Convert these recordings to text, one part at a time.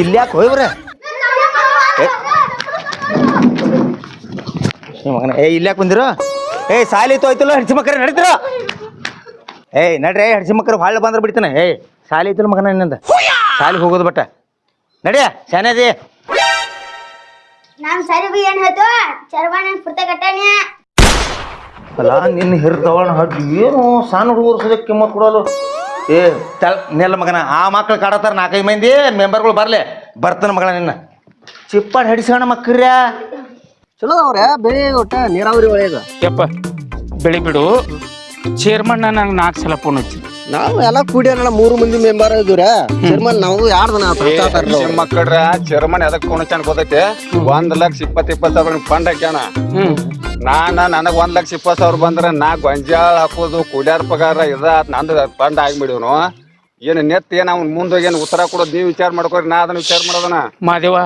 ಇಲ್ಲಿ ಯಾಕೆ ಹೋಯ್ಬ್ರೆ ಮಗನ, ಏ ಇಲ್ಲಿ ಯಾಕೆ ಬಂದಿರೋ? ಏಯ್ ಸಾಲಿ ತೋಯ್ತಲ್ಲ ಹಡ್ಸಿ ಮಕ್ಕರೆ ನಡೀತಿರ? ಏಯ್ ನಡ್ರಿ ಹಡ್ಸಿ ಮಕ್ಕರು ಭಾಳ ಬಂದ್ರೆ ಬಿಡ್ತಾನೆ. ಏಯ್ ಸಾಲಿ ಐತಲ್ಲ ಮಗನ ಇನ್ನೊಂದು ಸಾಲಿ ಹೋಗೋದು ಬಟ್ಟ. ನಡಿಯ ಶಾನೇದಿ ನಾನ್ ಸರಿ ಬಿ ಏನ್ ಹೇಳ್ತು? ಚರ್ವಾಣ ಪುರ್ತ ಕಟ್ಟಾನೆ ಅಲ್ಲ ನಿನ್ನ ಹಿರಿದವನ ಹಡ್ಡಿ ಏನು ಸಣ್ಣ ಹುಡುಗರು ಸದ್ಯಕ್ಕೆ ಕಿಮ್ಮತ್ ಕೊಡೋಲ್ಲ ಏ ತಲ್ ನೆಲ್ಲ ಮಗನ ಆ ಮಕ್ಳು ಕಾಡತ್ತಾರ ನಾಲ್ಕೈದು ಮಂದಿ ಮೆಂಬರ್ಗಳು ಬರ್ಲೆ. ಬರ್ತಾನ ಮಗಳ ನಿನ್ನ. ಚಿಪ್ಪಾಡ್ ಹಡಿಸೋಣ ಮಕ್ಕರ್ಯ ಚಲೋ ಅವ್ರೆ ಬೆಳೆ ಒಟ್ಟ ನೀರಾವರಿ ಒಳಗ ಯಪ್ಪ ಬೆಳಿ ಬಿಡು. ಚೇರ್ಮನ್ ನಂಗೆ ನಾಲ್ಕು ಸಲ ಫೋನ್ ಹಚ್ಚಿ ನಾವು ಎಲ್ಲ ಕೂಡ್ಯಾರಲ್ಲ ಮೂರು ಮಂದಿ ಮೆಂಬರ್ ಇದ್ರ ಚೇರ್ಮನ್ ನಾವು ಯಾರ್ದನ ಮಕ್ಕಳ್ರ ಚರ್ಮನ್ ಎದಕ್ ಹಚ್ಚಾನ ಗೊತ್ತೈತೆ? ಒಂದ್ ಲಕ್ಷ ಇಪ್ಪತ್ ಇಪ್ಪತ್ ಸಾವಿರ ಫಂಡ್ ಹಾಕ್ಯಾನ? ಹ್ಮ್. ನಾನ ನನಗ್ ಒಂದ್ ಲಕ್ಷ ಇಪ್ಪತ್ ಸಾವಿರ ಬಂದ್ರ ನಾ ಗೊಂಜಾಳ ಹಾಕೋದು ಕೂಡ್ಯಾರ ಪಗಾರ ಇದ ನಂದು ಫಂಡ್ ಆಗ್ಬಿಡಿವ್ನು ಏನ್ ನೆತ್ ಏನ್ ಅವ್ನ ಮುಂದೋಗಿ ಏನ್ ಉತ್ತರ ಕೊಡೋದು ನೀವ್ ವಿಚಾರ ಮಾಡ್ಕೊರಿ ನಾ ಅದನ್ನ ವಿಚಾರ ಮಾಡೋದನ? ಮಾದೇವ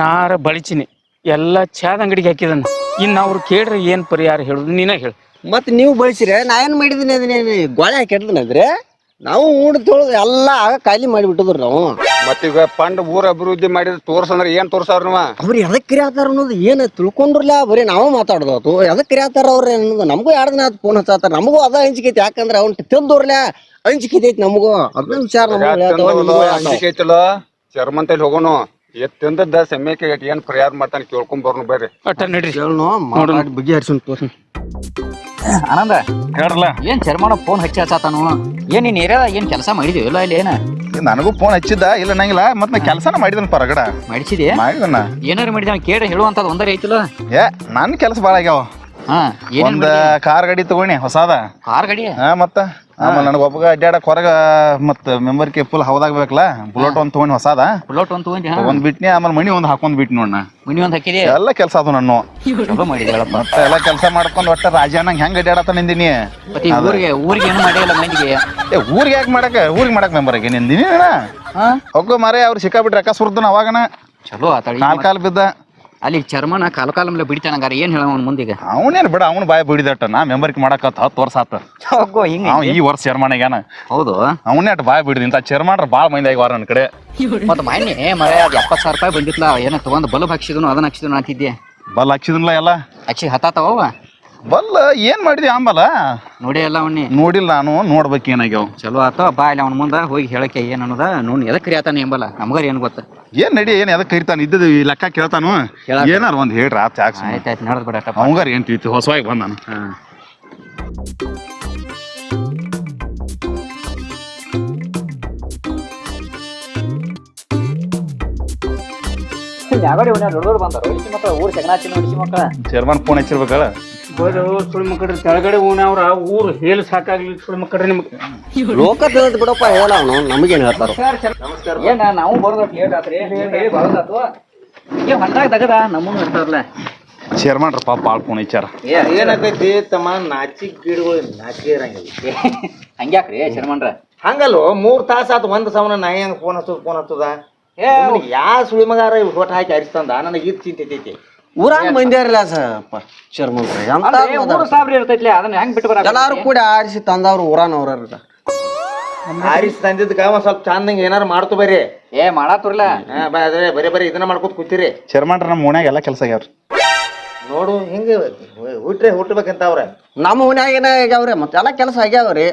ನಾರ ಬಳಿಚಿನಿ. ಎಲ್ಲ ಚಾದ ಅಂಗಡಿಗೆ ಹಾಕಿದನ. ಇನ್ನು ಅವ್ರು ಕೇಳ್ರಿ ಏನ್ ಪರಿಹಾರ ಹೇಳುದು ನೀನ ಹೇಳು. ಮತ್ ನೀವು ಬಳಸಿರ ನಾ ಏನ್ ಮಾಡಿದೀನಿ ಅದನ್ನ ಗೋಳೆ ಹಾಕಿಡ್ದನ ಅಂದ್ರೆ? ನಾವು ಊಟ ತೊಳೆದು ಎಲ್ಲ ಆಗ ಖಾಲಿ ಮಾಡಿಬಿಟ್ಟಿದ್ರು ನಾವು. ಮತ್ತೀಗ ಫಂಡ್ ಊರ ಅಭಿವೃದ್ಧಿ ಮಾಡಿದ್ರೆ ತೋರ್ಸಂದ್ರೆ ಏನ್ ತೋರ್ಸಾರ ನೀವ ಅವ್ರು ಎದಕ್ ಕರಿಯಾತಾರ ಅನ್ನೋದು ಏನ್ ತಿಳ್ಕೊಂಡ್ರಲ್ಲ ಬರೀ ನಾವು ಮಾತಾಡೋದು ಎದಕ್ ಕರಿಯಾತಾರ ಅವ್ರ ಅನ್ನೋದು ನಮಗೂ ಎರಡು ದಿನ ಫೋನ್ ಹಚ್ಚಾತಾರ? ನಮಗೂ ಅದ ಹಂಚಿಕೈತಿ ಯಾಕಂದ್ರೆ ಅವ್ನ ತಿಂದೋರ್ಲ ಹಂಚಿಕೈತಿ ನಮಗೂ. ಅದನ್ನ ವಿಚಾರ ಹಂಚಿಕೈತಲ್ಲ ಚರ್ಮಂತ ನಿಮಗೂ ಹೇಳ್ತಾವ. ಅಂಜಿಕೆ ಐತಲ್ಲ ತಲೆ ಹೋಗೋನು ಎತ್ ತಿಂದದ್ದ ಸಮ್ಯಕ್ಕೆ ಏನ್ ಪ್ರಯಾರ ಮಾಡ್ತಾನೆ ಕೇಳ್ಕೊಂಡ್ ಬರ್ನು ಬರ್ರಿ. ಒಟ್ಟ ನಡ್ರಿ. ಕೇಳ್ನು ಮಾತಾಡಿ ಬಗೆ ಹರಿಸೋಣ ತೋರಿ ಆನಂದ ಹೇಳ್ರಲ್ಲ. ಏನ್ ಚರ್ಮಾನ ಫೋನ್ ಹಚ್ಚಿ ಹಚ್ಚಾತಾನು? ಏನ್ ನೀನ್ ಏರ್ಯಾದ ಏನ್ ಕೆಲಸ ಮಾಡಿದ್ವಿ ಇಲ್ಲ ಇಲ್ಲ ಏನ ನನಗೂ ಫೋನ್ ಹಚ್ಚಿದ್ದ ಇಲ್ಲ ನಂಗಿಲ್ಲ ಮತ್ತೆ ನಾ ಕೆಲಸನ ಮಾಡಿದನ ಪರಗಡ ಮಾಡಿಸಿದೆ ಮಾಡಿದನ ಏನಾರು ಮಾಡಿದ ಕೇಳಿ ಹೇಳುವಂತ ಒಂದರ ಐತಿಲ್ಲ? ಏ ನನ್ ಕೆಲಸ ಭಾಳ ಆಗ್ಯಾವ. ಹಾ ಒಂದ ಕಾರ್ ಗಾಡಿ ತಗೊಂಡಿ ಹೊಸಾದ. ಕಾರ್ ಗಾಡಿ? ಹಾ ಮತ್ತ? ನನಗೆ ಒಬ್ಬಗ ಅಡ್ಡಾಡಕ್ ಹೊರಗ ಮತ್ತ ಮೆಂಬರ್ಗೆ ಫುಲ್ ಹೌದಾಗ್ಬೇಕಲ್ಲ ಬುಲೆಟ್ ಒಂದ್ ತಗೊಂಡಿ ಹೊಸಾದ. ಬುಲೆಟ್ ಒಂದ್ ತಗೊಂಡಿ ಒಂದ್ ಬಿಟ್ನಿ ಆಮೇಲೆ ಮಣಿ ಒಂದ್ ಹಾಕೊಂಡ್ ಬಿಟ್ನಿ ನೋಡ ಮಣಿ ಒಂದ್ ಹಾಕಿದೆ? ಎಲ್ಲ ಕೆಲಸ ಅದು ನಾನು ಮತ್ತೆ ಎಲ್ಲ ಕೆಲಸ ಮಾಡ್ಕೊಂಡ್ ಒಟ್ಟ ರಾಜನಂಗ್ ಹೆಂಗ್ ಅಡ್ಡಾಡತ ನಿಂದಿನಿ? ಊರಿಗೆ ಊರಿಗೆ ಏನು ಮಾಡಿಲ್ಲ ಮಂದಿಗೆ? ಏ ಊರಿಗೆ ಯಾಕೆ ಮಾಡಕ ಊರಿಗೆ ಮಾಡಕ್ ಮೆಂಬರ್ಗೆ ನಿಂದಿನಿ ಹೋಗೋ ಮಾರೇ ಅವ್ರು ಸಿಕ್ಕಾಬಿಟ್ರೆ ಅಕ್ಕ ಸುರ್ದನ ಅವಾಗನ ಚಲೋ ಆತಾಳಿ ಕಾಲ್ ಕಾಲ್ ಬಿದ್ದ. ಅಲ್ಲಿ ಚರ್ಮನ ಕಾಲ ಕಾಲ ಮೇಲೆ ಬಿಡ್ತಾನಂಗಾರ ಏನ್ ಹೇಳ ಅವ್ನ ಮುಂದಿಗೆ? ಅವನೇನ್ ಬಿಡ ಅವ್ನು ಬಾಯ ಬಿಡಿದಟ್ಟ ನಾ ಮೆಂಬರ್ಗೆ ಮಾಡಕತ್ತ ಹತ್ತು ವರ್ಷ ಆತ. ಹೋಗೋ ಹಿಂಗ ಅವ ಈ ವರ್ಷ ಚರ್ಮನಿಗೆ ಹೌದು. ಅವನೇ ಅಟ್ ಬಾಯ್ ಬಿಡಿದ ಇಂಥ ಬಾಳ ಭಾಳ ಮಂದಿ ವಾರ ನನ್ನ ಕಡೆ. ಮತ್ತೆ ಮಾನ್ಯ ಮರ ಅದ್ ಎಪ್ಪತ್ ಸಾವಿರ ರೂಪಾಯಿ ಬಂದಿತ್ತಲ್ಲ ಏನ ತಗೊಂಡ್ ಬಲ್ಬ್ ಹಾಕ್ಸಿದನು ಅದನ್ನ ಹಾಕ್ಸಿದನು ಅಂತಿದ್ದೆ ಬಲ್ ಹಾಕ್ಸಿದ್ನಲ್ಲ ಎಲ್ಲ. ಹಚ್ಚಿ ಹತ್ತಾತವ ಬಲ್ ಏನ್ ಮಾಡಿದ್ವಿ ಆಂಬಲ ನೋಡಿ ಎಲ್ಲ ಅವನ್ನಿ ನೋಡಿಲ್ಲ ನಾನು ನೋಡ್ಬೇಕು ಏನಾಗ್ಯಾವ. ಚಲೋ ಆತ ಬಾ ಇಲ್ಲ ಅವ್ನ ಮುಂದೆ ಹೋಗಿ ಹೇಳಕ್ಕೆ ಏನ್ ಅನ್ನೋದ. ನೋಡಿ ಎದಕ್ ಕರಿಯಾತಾನೆ ಎಂಬಲ್ಲ ನಮ್ಗಾರ ಏನು ಗೊತ್ತ? ಏನ್ ನಡಿ ಏನ್ ಎದಕ್ಕೆ ಕರಿತಾನೆ? ಇದ್ದದ ಈ ಲೆಕ್ಕ ಕೇಳ್ತಾನು. ಏನಾರ ಒಂದ್ ಹೇಳ್ರಿ ಆತ ಯಾಕೆ ನಡೆದ್ ಬಿಡಪ್ಪ ಅವಂಗಾರ ಏನ್ ತಿಳಿತು? ಹೊಸವಾಗಿ ಬಂದ ನಾನು. ಯಾವಾಗ ಬಂದರು? ಮಕ್ಕಳು ಊರ್ ಮಕ್ಕಳ. ಚೇರ್ಮನ್ ಫೋನ್ ಹಚ್ಚಿರ್ಬೇಕಲ್ಲ. ಬರೋ ಸುಳಿ ಮಕ್ಕಳ್ರಿ ಕೆಳಗಡೆ ಊನವ್ರ ಊರು ಹೇಳಿ ಸಾಕಾಗ್ಲಿ ಸುಳ್ಳು ಮಕ್ಕಳ್ರಿ ನಿಮ್ಗೆ. ಲೋಕ ತಿಳಿದ್ ಬಿಡಪ್ಪ ಹೇಳ ಅವನು ನಮಗೇನ್ ಹೇಳ್ತಾರ. ಏನ ನಾವು ಬರೋದ್ ಲೇಟ್ ಆತ್ರಿ? ಬರೋದಾತು? ಏ ಹೊಲ್ದಾಗ ತಗದ ನಮ್ಮನ್ನು ಇರ್ತಾರಲ್ಲ. ಚೇರ್ಮನ್ರ ಪಾಪ ಆಳ್ಕೊಂಡು ವಿಚಾರ ಏನಾಗೈತಿ ತಮ್ಮ ನಾಚಿ ಗಿಡಗಳು ನಾಚಿ ಇರಂಗಿಲ್ಲ. ಹಂಗ್ಯಾಕ್ರಿ ಶರ್ಮನ್ರ ಹಂಗಲ್ವ ಮೂರ್ ತಾಸ ಆತು ಒಂದ್ ಸಾವಿರ ನಾ ಹೆಂಗ್ ಫೋನ್ ಹಚ್ಚೋದು ಫೋನ್ ಹಚ್ಚೋದ. ಯಾ ಸುಳಿಮಗಾರ ಹೊಟ್ಟ ಹಾಕಿ ಅರಿಸ್ತಂದ? ನನಗೆ ಇದು ಚಿಂತೆ ಐತಿ ಊರಾಗ ಮಂದಿರಲ್ಲ ಸಪ್ಪ ಚರ್ಮನ್ ಊರು ಸಾಬ್ರಿ ಇರ್ತೈತ್ಲೆ ಅದನ್ನ ಹೆಂಗ್ ಬಿಟ್ಟು ಬರ ಎಲ್ಲಾರು ಕೂಡ ಆಡಿಸಿ ತಂದವ್ರು ಊರಾನವ್ರ ಆರಿಸಿ ತಂದಿದ್ದಕ್ಕ ಒಂದ್ ಸ್ವಲ್ಪ ಚಂದಂಗ ಏನಾರು ಮಾಡ್ತು ಬರ್ರಿ. ಏ ಮಾಡಾತುರ್ಲ? ಹಾ ಬರೀ ಬರೀ ಬರೀ ಇದನ್ನ ಮಾಡ್ಕೊತ ಕೂತಿರಿ. ಚರ್ಮನ್ರ ನಮ್ಮ ಓಣ್ಯಾಗ ಎಲ್ಲ ಕೆಲಸ ಆಗ್ಯಾವ್ರಿ. ನೋಡು ಹಿಂಗ ಹುಟ್ರೆ ಹುಟ್ಟಬೇಕಂತ ಅವ್ರ. ನಮ್ಮ ಮನ್ಯಾಗ ಏನ ಆಗ್ಯಾವ್ರಿ? ಮತ್ತೆ ಎಲ್ಲ ಕೆಲಸ ಆಗ್ಯಾವ್ರಿ.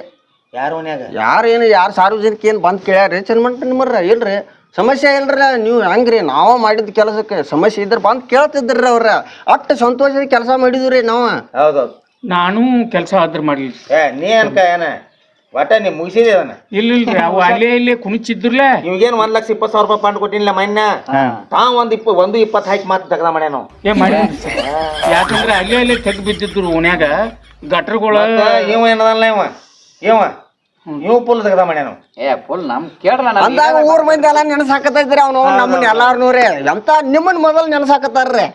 ಯಾರ ಓಣ್ಯಾಗ ಯಾರು ಏನು ಯಾರು ಸಾರ್ವಜನಿಕ ಏನು ಬಂದ್ ಕೇಳ್ಯಾರಿ? ಚರ್ಮಂಟ್ರ ನಿಮ್ಮರ್ರ ಇಲ್ರಿ ಸಮಸ್ಯೆ ಇಲ್ರಿ ನೀವು ಹೆಂಗ್ರಿ ನಾವು ಮಾಡಿದ ಕೆಲಸಕ್ಕೆ ಸಮಸ್ಯೆ ಇದ್ರ ಬಂದ್ ಕೇಳ್ತಿದ್ರಿ ಅವ್ರ. ಅಷ್ಟು ಸಂತೋಷದ ಕೆಲಸ ಮಾಡಿದ್ರಿ ನಾವು. ಹೌದೌದು ನಾನು ಕೆಲಸ ಆದ್ರ ಮಾಡ್ಲಿ ಏ ನೀ ಅನ್ಕ ಏನ? ಒಟ್ಟ ನೀ ಮುಗಿಸಿದೆ ಅದನ್ನ ಇಲ್ಲ ಇಲ್ರಿ ಅವು ಅಲ್ಲೇ ಇಲ್ಲೇ ಕುಣಿಚಿದ್ರಲ್ಲೇ. ಇವಾಗೇನು ಒಂದ್ ಲಕ್ಷ ಇಪ್ಪತ್ತು ಸಾವಿರ ರೂಪಾಯಿ ಪಾಂಡ್ ಕೊಟ್ಟಿಲ್ಲ ಮೊನ್ನೆ? ತಾ ಒಂದ್ ಇಪ್ಪ ಒಂದು ಇಪ್ಪತ್ತು ಹಾಕಿ ಮಾತು ತಗದ ಮಾಡ್ಯಾನ ನಾವು. ಏ ಮಾಡಿ ಯಾಕಂದ್ರೆ ಅಲ್ಲೇ ಅಲ್ಲೇ ತೆಗ್ ಬಿದ್ದಿದ್ರು ಓಣ್ಯಾಗ. ಗಟ್ರಗಳ ಇವ ಏನದಲ್ಲ ಇವ? ಇವ? ಇವ ಫುಲ್ ತೆಗದ ಮಾಡ್ಯಾನು ಏ ಫುಲ್ ನಮ್ ಕೇಳ ನಾವ್ ಅಂದಾಗ ಊರ್ ಮಂದಿ ಎಲ್ಲ ನೆನಸಾಕತ್ತೈತ್ರಿ ಅವ್ನು ನಮ್ಮನ್ನ ಎಲ್ಲಾರ್ನೂರೇ. ಎಂತ ನಿಮ್ಮನ್ ಮೊದಲ್ ನೆನಸಾಕತ್ತಾರ್ರಿ?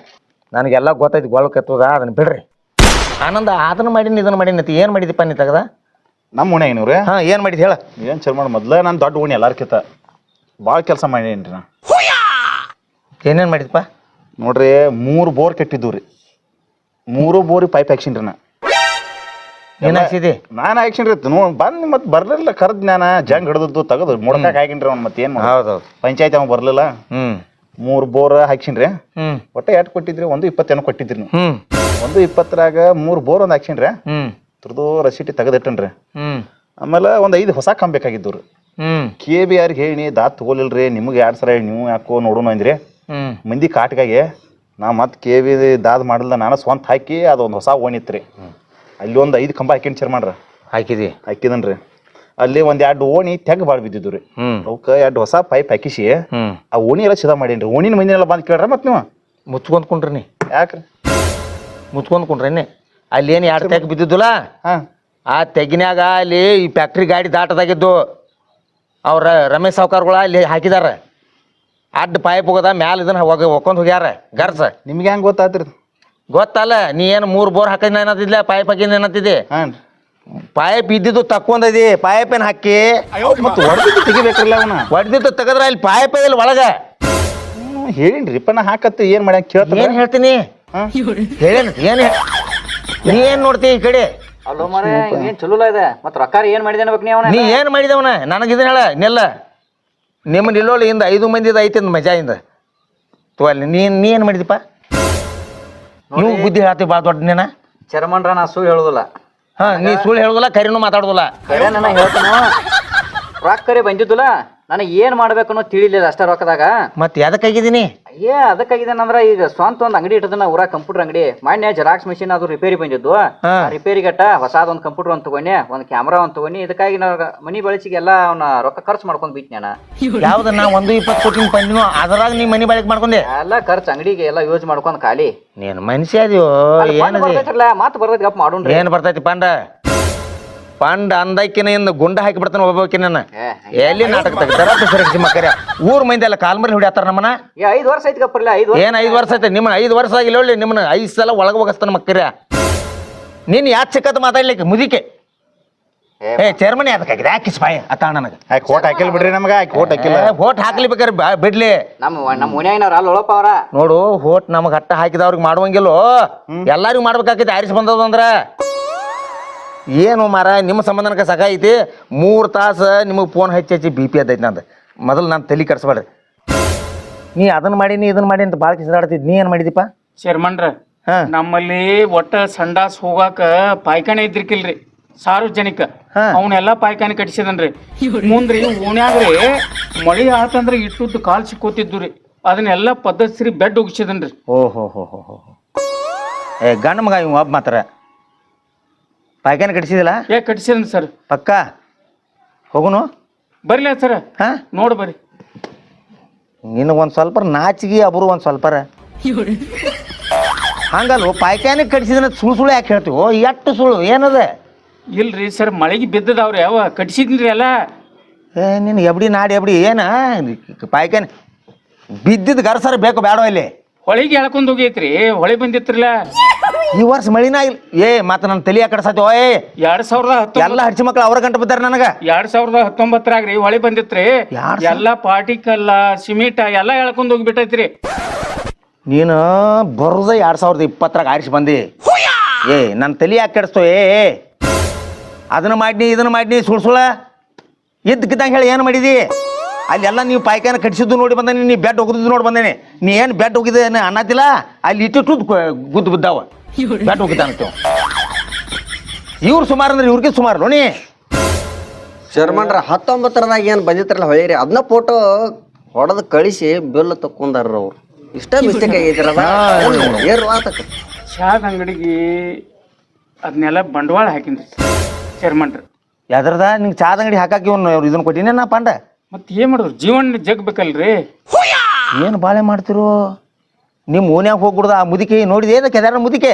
ನನಗೆಲ್ಲ ಗೊತ್ತೈತಿ ಗೊಳ್ ಕತ್ತದ ಅದನ್ನ ಬಿಡ್ರಿ. ಆನಂದ ಅದನ್ನ ಮಾಡೀನಿ ಇದನ್ನ ಮಾಡೀನಿ ಅಂತ ಏನ್ ಮಾಡಿದಿಪ್ಪ ನೀ ತಗದ? ನಮ್ಮ ಉಣೆ ಏನೂರಿ ಹಾ ಏನು ಮಾಡಿದ್ ಹೇಳ. ಏನು ಚರ್ ಮಾಡಿ ಮೊದ್ಲ ನಾನು ದೊಡ್ಡ ಉಣೆ ಎಲ್ಲಾರ್ಕಿತ ಭಾಳ ಕೆಲಸ ಮಾಡೀನಿ ನಾ. ಏನೇನು ಮಾಡಿದಪ್ಪ ನೋಡ್ರಿ ಮೂರು ಬೋರ್ ಕೆಟ್ಟಿದ್ದು ರೀ ಮೂರು ಬೋರಿ ಪೈಪ್ ಹಾಕ್ಸಿನ್ರಿ ನಾ. ಏನ್ ಹಾಕ್ಸಿದಿ? ನಾನು ಹಾಕ್ಸಿನ್ರಿ. ನೋ ಬಂದು ಮತ್ತೆ ಬರ್ಲಿಲ್ಲ ಕರ್ದ್ ನಾನು ಜಂಗ್ ಹಿಡಿದದ್ದು ತೆಗೆದು. ಮುಡಕಾಕ್ ಹಾಕಿನ್ರಿ ಅವ್ನು ಮತ್ತೆ ಏನು ಹೌದೌದು ಪಂಚಾಯತ್ ಅವ ಬರ್ಲಿಲ್ಲ. ಹ್ಮ್. ಮೂರು ಬೋರ್ ಹಾಕ್ಸಿನ್ರಿ. ಹ್ಮ್. ಒಟ್ಟು ಎಷ್ಟು ಕೊಟ್ಟಿದ್ರಿ? ಒಂದು ಇಪ್ಪತ್ತೇನೋ ಕೊಟ್ಟಿದ್ರಿ ನೀವು. ಹ್ಮ್. ಒಂದು ಇಪ್ಪತ್ತರಾಗ ಮೂರು ಬೋರ್ ಒಂದು ಹಾಕ್ಸಿನ್ರಿ. ಹ್ಮ್. ತುರ್ದು ರಸೀಟಿ ತೆಗೆದಿಟ್ಟನ್ರಿ. ಹ್ಮ್. ಆಮೇಲೆ ಒಂದು ಐದು ಹೊಸ ಕಂಬ ಬೇಕಾಗಿದ್ದು ರೀ ಹ್ಮ್ ಕೆ ಬಿ ಆರ್ ಹೇಳಿ ದಾ ತಗೋಲಿಲ್ರಿ ನಿಮಗೆ ಎರಡು ಸಲ ಹೇಳಿ ನೀವು ಯಾಕೋ ನೋಡೋಣ ಅಂದ್ರಿ. ಹ್ಮ್. ಮಂದಿ ಕಾಟ್ಗಾಗೆ ನಾ ಮತ್ತೆ ಕೆ ಬಿ ದಾದ್ ಮಾಡಲ್ಲ ನಾನು ಸ್ವಂತ ಹಾಕಿ ಅದೊಂದು ಹೊಸ ಓಣಿತ್ರಿ ಅಲ್ಲಿ ಒಂದು ಐದು ಕಂಬ ಹಾಕಿ ಚೇರ್ ಮಾಡ್ರ. ಹಾಕಿದಿ? ಹಾಕಿದನ್ರಿ. ಅಲ್ಲಿ ಒಂದ್ ಎರಡು ಓಣಿ ತೆಗ್ ಭಾಳ ಬಿದ್ದಿದ್ದು ರೀ ಹ್ಮ್. ಅವಕ್ಕೆ ಎರಡು ಹೊಸ ಪೈಪ್ ಹಾಕಿಸಿ ಹ್ಮ್. ಆ ಓಣಿ ಎಲ್ಲ ಸಿದ ಮಾಡೀನಿ ರೀ ಓಣಿನ ಮಂದಿನೆಲ್ಲ ಬಂದ್ ಕೇಳ್ರ ಮತ್ತೆ ನೀವು? ಮುಚ್ಕೊಂಡ್ ಕುಂಡ್ರಿ ನೀ. ಯಾಕ್ರಿ? ಮುಚ್ಕೊಂಡ್ ಕುಂಡ್ರೇನೆ ಅಲ್ಲಿ ಏನು ಎರಡು ತೆಗ್ ಬಿದ್ದಿದ್ದುಲ್ಲ? ಹಾಂ. ಆ ತೆಗಿನ್ಯಾಗ ಅಲ್ಲಿ ಈ ಫ್ಯಾಕ್ಟ್ರಿ ಗಾಡಿ ದಾಟದಾಗಿದ್ದು ಅವ್ರ ರಮೇಶ್ ಸಾವ್ಕಾರ್ಗಳ ಅಲ್ಲಿ ಹಾಕಿದಾರ. ಅಡ್ಡ ಪೈಪ್ ಹೋಗದ ಮ್ಯಾಲ ಇದನ್ನ ಹೋಗ ಹೊಕ್ಕೊಂಡ್ ಹೋಗ್ಯಾರ. ಗರ್ಸ ನಿಮ್ಗೆ ಹೆಂಗ್ ಗೊತ್ತಾತ್ರಿ? ಗೊತ್ತಲ್ಲ ನೀ ಏನು ಮೂರು ಬೋರ್ ಹಾಕಿದ್ ಏನತ್ತಿದ್ಲ? ಪೈಪ್ ಹಾಕಿದ್ ಏನತ್ತಿದ್ದೆ ಹಾಂ ಪಾಯಪ್ ಇದ್ದಿದ್ದು ತಕ್ಕೊಂಡಿ ಪೈಪ್ ಏನ್ ಹಾಕಿ? ಮತ್ತೆ ಹೊಡೆದಿದ್ದು ತೆಗಿಬೇಕ್ರಲ್ಲ ಅವನ? ಹೊಡೆದಿದ್ದು ತೆಗದ್ರ ಅಲ್ಲಿ ಪೈಪ್ ಇಲ್ಲ ಒಳಗ. ಹೇಳಿನ್ರಿ ನಾ ಹಾಕತ್ತೆ ಏನು ಮಾಡ್ಯಾಕ ಕೇಳ್ತಾ ಏನ್ ಹೇಳ್ತೀನಿ? ಹೇಳೇನು ಏನ್ ಹೇ- ನೀ ಏನ್ ನೋಡ್ತಿ ಈ ಕಡೆ? ಅಲ್ಲೋ ಮನೆ ಏನ್ ಚಲೋ ಇದೆ? ಮತ್ ರೊಕ್ಕ ಏನ್ ಮಾಡಿದೆ ಅನ್ಬೇಕು ನೀ ಏನ್ ಮಾಡಿದವನ? ನನಗೆ ಇದನ್ನ ಹೇಳ ನಿಲ್ಲ. ನಿಮ್ಮ ನಿಲ್ಲೋಳಿ ಇಂದ ಐದು ಮಂದಿದ ಐತಿ ಮಜಾ ಇಂದ ತೋ ಅಲ್ಲಿ ನೀ ನೀ ಏನ್ ಮಾಡಿದಿಪ್ಪ ನೀವು ಬುದ್ಧಿ ಹೇಳ್ತೀವಿ ಬಾ ದೊಡ್ಡ ನೀನ. ಚರ್ಮನ್ರ ನಾ ಸುಳ್ಳು ಹೇಳುದಿಲ್ಲ. ಹಾ ನೀ ಸುಳ್ಳು ಹೇಳುದಿಲ್ಲ ಕರಿನೂ ಮಾತಾಡುದಿಲ್ಲ. ಹೇಳ್ತಾನು. ರೊಕ್ಕರಿ ಬಂದಿದ್ದಲ್ಲ ನನಗೆ ಏನ್ ಮಾಡ್ಬೇಕು ಅನ್ನೋ ತಿಳಿಲಿಲ್ಲ ಅಷ್ಟೇ ರೊಕ್ಕದಾಗ. ಮತ್ತೆ ಯಾದಕ್ಕಾಗಿದ್ದೀನಿ ಏ ಅಂದ್ರೆ ಈಗ ಸ್ವಂತ ಒಂದ್ ಅಂಗಡಿ ಇಟ್ಟದನ ಊರ ಕಂಪ್ಯೂಟರ್ ಅಂಗಡಿ. ಮೊನ್ನೆ ಜೆರಾಕ್ಸ್ ಮಿಷಿನ್ ಅದು ರಿಪೇರಿ ಬಂದಿದ್ದು. ರಿಪೇರಿ ಗಟ್ಟ ಹೊಸಾದ ಒಂದ್ ಕಂಪ್ಯೂಟರ್ ಒಂದ್ ತಗೊಂಡೆ ಒಂದ್ ಕ್ಯಾಮ್ರಾ ಒಂದ್ ತಗೊಂಡಿ. ಇದಕ್ಕಾಗಿ ನಾವು ಮನಿ ಬಳಸಿಗೆ ಎಲ್ಲ ಅವನ ರೊಕ್ಕ ಖರ್ಚು ಮಾಡ್ಕೊಂಡ್ ನಾನು. ಯಾವ್ದು ನಾ ಒಂದು ಇಪ್ಪತ್ತು ಕೋಟಿ ಬಂದಿನೋ ಅದ್ರಾಗ ನೀ ಮನಿ ಬಳಕೆ ಮಾಡ್ಕೊಂಡೆ? ಎಲ್ಲ ಖರ್ಚು ಅಂಗಡಿಗೆ ಎಲ್ಲ ಯೂಸ್ ಮಾಡ್ಕೊಂಡ್ ಖಾಲಿ. ನೀನು ಮನುಷ್ಯ ಅದೀವೋ ಮಾತು ಬರ್ತೈತಿ ಗಪ್ ಮಾಡೋಣ ಏನು ಬರ್ತೈತಿ ಪಂಡ? ಪಂಡ ಅಂದಕ್ಕಿನ ಇಂದ ಗುಂಡ ಹಾಕಿ ಬಿಡ್ತಾನ ಒಬ್ಬಕಿನ ಎಲ್ಲಿ ನಾಟಕ ತೆಗ್ದಾರ? ಬಿಸಿರಕ್ಷಿ ಮಕ್ಕರ್ಯ ಊರ್ ಮಂದಿ ಎಲ್ಲ ಕಾಲ್ಮರಿ ಹೊಡಿಯತ್ತಾರ ನಮ್ಮನ ಏ ಐದ್ ವರ್ಷ ಐತಿ ಗಪ್ಪರ್ಲ ಐದ್ ಏನ್ ಐದು ವರ್ಷ ಐತೆ ನಿಮ್ಮ ಐದು ವರ್ಷ ಆಗಿಲ್ಲ ಹೇಳಿ ನಿಮ್ಮನ್ನ ಐದು ಸಲ ಒಳಗೆ ಹೋಗಸ್ತಾನ ಮಕ್ಕರ ನೀನ್ ಯಾಕೆ ಚಿಕ್ಕದ ಮಾತಾಡ್ಲಿಕ್ಕೆ? ಮುದಿಕೆ. ಏ ಚೇರ್ಮನ್ ಯಾಕೆ ಯಾಕೆ ಸ್ಪಾಯ ಅತ್ತ ನನಗೆ. ಕೋಟ್ ಹಾಕಿಲ್ಲ ಬಿಡ್ರಿ ನಮ್ಗೆ ಕೋಟ್ ಹಾಕಿಲ್ಲ. ಹೋಟ್ ಹಾಕ್ಲಿ ಬೇಕಾರೆ ಬಿಡ್ಲಿ. ನಮ್ಮ ನಮ್ಮ ಓಣ್ಯಾಗಿನವ್ರ ಅಲ್ಲಿ ಅವ್ರ. ನೋಡು ಹೋಟ್ ನಮಗ್ ಹಟ್ಟ ಹಾಕಿದವ್ರಿಗೆ ಮಾಡುವಂಗಿಲ್ಲೋ. ಎಲ್ಲಾರಿಗೂ ಮಾಡ್ಬೇಕಾಗಿತ್ತು ಆರಿಸ್ ಬಂದದ ಅಂದ್ರ ಏನು ಮಾರ ನಿಮ್ಮ ಸಂಬಂಧನಕ ಸಗ ಐತಿ? ಮೂರು ತಾಸು ನಿಮಗೆ ಫೋನ್ ಹಚ್ಚಿ ಹಚ್ಚಿ ಬಿ ಪಿ ಅದೈತಿ ನಂದು. ಮೊದಲು ನಾನು ತಲೆ ಕಟ್ಸ್ಬೇಡ್ರಿ ನೀ ಅದನ್ನ ನೀ ಇದನ್ನ ಮಾಡಿ ಅಂತ ಭಾಳ ಕಿಸಿದಾಡ್ತಿದ್ ನೀ ಏನು ಮಾಡಿದಿಪ್ಪ ಶರ್ಮಣ್ರ ಹಾ. ನಮ್ಮಲ್ಲಿ ಒಟ್ಟ ಸಂಡಾಸ್ ಹೋಗಾಕ ಪಾಯ್ಖಾನೆ ಇದ್ರಿಕಿಲ್ರಿ ಸಾರ್ವಜನಿಕ. ಹಾ. ಅವನ್ನೆಲ್ಲ ಪಾಯ್ಖಾನೆ ಕಟ್ಟಿಸಿದನ್ರಿ. ಮುಂದ್ರಿ ಓಣ್ಯಾಗ್ರಿ ಮಳಿ ಆತಂದ್ರ ಇಟ್ಟುದ್ದು ಕಾಲು ಸಿಕ್ಕೋತಿದ್ದು ರೀ ಅದನ್ನೆಲ್ಲ ಪದ್ಧತಿ ಬೆಡ್ ಉಗಿಸಿದನ್ರಿ. ಓ ಹೋ ಹೋ ಹೋ ಹೋ ಏ ಗಂಡ ಮಗ ಇವ್ ಒಬ್ಬ ಮಾತ್ರ. ಪಾಯ್ಕಾನೆ ಕಟ್ಸಿದಿಲ್ಲ ಏ ಕಟ್ಟಿಸಿದನ್ ಸರ್. ಪಕ್ಕ? ಹೋಗುನು? ಬರ್ಲಿ ಸರ್. ಹಾ? ನೋಡ್ ಬರ್ರಿ. ನಿನಗೊಂದು ಸ್ವಲ್ಪ ನಾಚಿಗೆ ಅಬ್ರು ಒಂದು ಸ್ವಲ್ಪರ. ಹಂಗಲ್ವ ಪಾಯ್ಕಾನೆ ಕಟ್ಸಿದ್ರೆ ಸುಳ್ಳು ಸುಳ್ಳು ಯಾಕೆ ಹೇಳ್ತೀವೋ ಎಷ್ಟು ಸುಳ್ಳು ಏನದ? ಇಲ್ರಿ ಸರ್ ಮಳೆಗೆ ಬಿದ್ದದವ್ರಿ ಯಾವ ಕಟ್ಸಿದ್ರಿ ಅಲ್ಲ. ಏ ನಿನ್ನ ಎಬ್ಡಿ ನಾಡಿ ಎಬ್ಡಿ ಏನ? ಪಾಯ್ಕಾನೆ ಬಿದ್ದಿದ್ದು ಗರ್ಸರ ಬೇಕು ಬೇಡ ಇಲ್ಲಿ? ಹೊಳಿಗೆ ಎಳ್ಕೊಂಡ್ ಹೋಗೈತ್ರಿ ಹೊಳೆ ಬಂದಿತ್ರಲ್ಲ ಈ ವರ್ಷ ಮಳಿನ ಇಲ್ಲ ಏ ಮತ್ತೆ ನನ್ನ ತಲೆ ಯಾಕಡೆ ಸತ್ಯ ಓ ಏ. ಎರಡ್ ಸಾವಿರದ ಎಲ್ಲ ಹಡ್ಸಿ ಮಕ್ಳು ಅವ್ರ ಗಂಟೆ ಬಿದ್ದಾರ ನನಗ. ಎರಡ್ ಸಾವಿರದ ಹತ್ತೊಂಬತ್ತರಾಗ್ರಿ ಹೊಳಿ ಬಂದಿತ್ರಿ. ಎಲ್ಲ ಪಾರ್ಟಿಕಲ್ಲ ಸಿಮೆಂಟ್ ಎಲ್ಲ ಎಳ್ಕೊಂಡ್ ಹೋಗ್ಬಿಟ್ಟೈತ್ರಿ. ನೀನು ಬರೋದ ಎರಡ್ ಸಾವಿರದ ಇಪ್ಪತ್ತರಾಗ ಆರಿಸಿ ಬಂದಿ. ಏ ನನ್ನ ತಲೆ ಯಾಕೆ ಕೆಡಿಸ್ತೋ ಏ ಏ. ಅದನ್ನ ಮಾಡಿನಿ ಇದನ್ನ ಮಾಡಿನಿ ಸುಳ್ ಸುಳ ಇದ್ದಕ್ಕಿದ್ದಂಗೆ ಹೇಳಿ ಏನು ಮಾಡಿದಿ? ಅಲ್ಲೆಲ್ಲ ನೀವು ಪಾಯ್ಕಾನ ಕಟ್ಸಿದ್ದು ನೋಡಿ ಬಂದೇನಿ ನೀ ಬೆಡ್ ಹೋಗಿದ್ದು ನೋಡಿ ಬಂದೇನಿ. ನೀ ಏನು ಬೆಡ್ ಹೋಗಿದೆ ಅನ್ನತಿಲ್ಲ ಅಲ್ಲಿ ಇಟ್ಟು ಗುದ್ದು ಬಿದ್ದಾವ. ಬೆಡ್ ಹೋಗಿದ್ದ ಅಂತೀವ್ ಇವ್ರು ಸುಮಾರು ಅಂದ್ರೆ ಇವ್ರಿಗೆ ಸುಮಾರು ನೋಡಿ. ಶರ್ಮಣ್ರ ಹತ್ತೊಂಬತ್ತರದಾಗ ಏನು ಬಂದಿತ್ರಲ್ಲ ಹೊಳಿರಿ ಅದನ್ನ ಫೋಟೋ ಹೊಡೆದು ಕಳಿಸಿ ಬಿಲ್ ತಕ್ಕೊಂಡಾರ ಅವ್ರು. ಇಷ್ಟ ಮಿಸ್ಟೇಕ್ ಆಗೈತಿರ ಏರು ಆತಕ್ಕ ಶಾದ ಅಂಗಡಿಗೆ ಅದನ್ನೆಲ್ಲ ಬಂಡವಾಳ ಹಾಕಿನ್ರಿ ಶರ್ಮಣ್ರ. ಯಾವ್ದ್ರದ? ನಿಂಗೆ ಚಾದ ಅಂಗಡಿ ಹಾಕಾಕಿ ಅವ್ರು ಇದನ್ನ ಕೊಟ್ಟಿನಿ ನಾ ಪಂಡ. ಮತ್ತೆ ಏನ್ ಮಾಡೋರು ಜೀವನ ಜಗ್ಬೇಕಲ್ರಿ. ಏನು ಬಾಳೆ ಮಾಡ್ತಿರೋ? ನಿಮ್ಮ ಓನ್ಯಾಗ ಹೋಗ್ಬಿಡ್ದ ಆ ಮುದುಕಿ? ನೋಡಿದೆ ಅದು ಕೆದಾರ ಮುದಿಕೆ?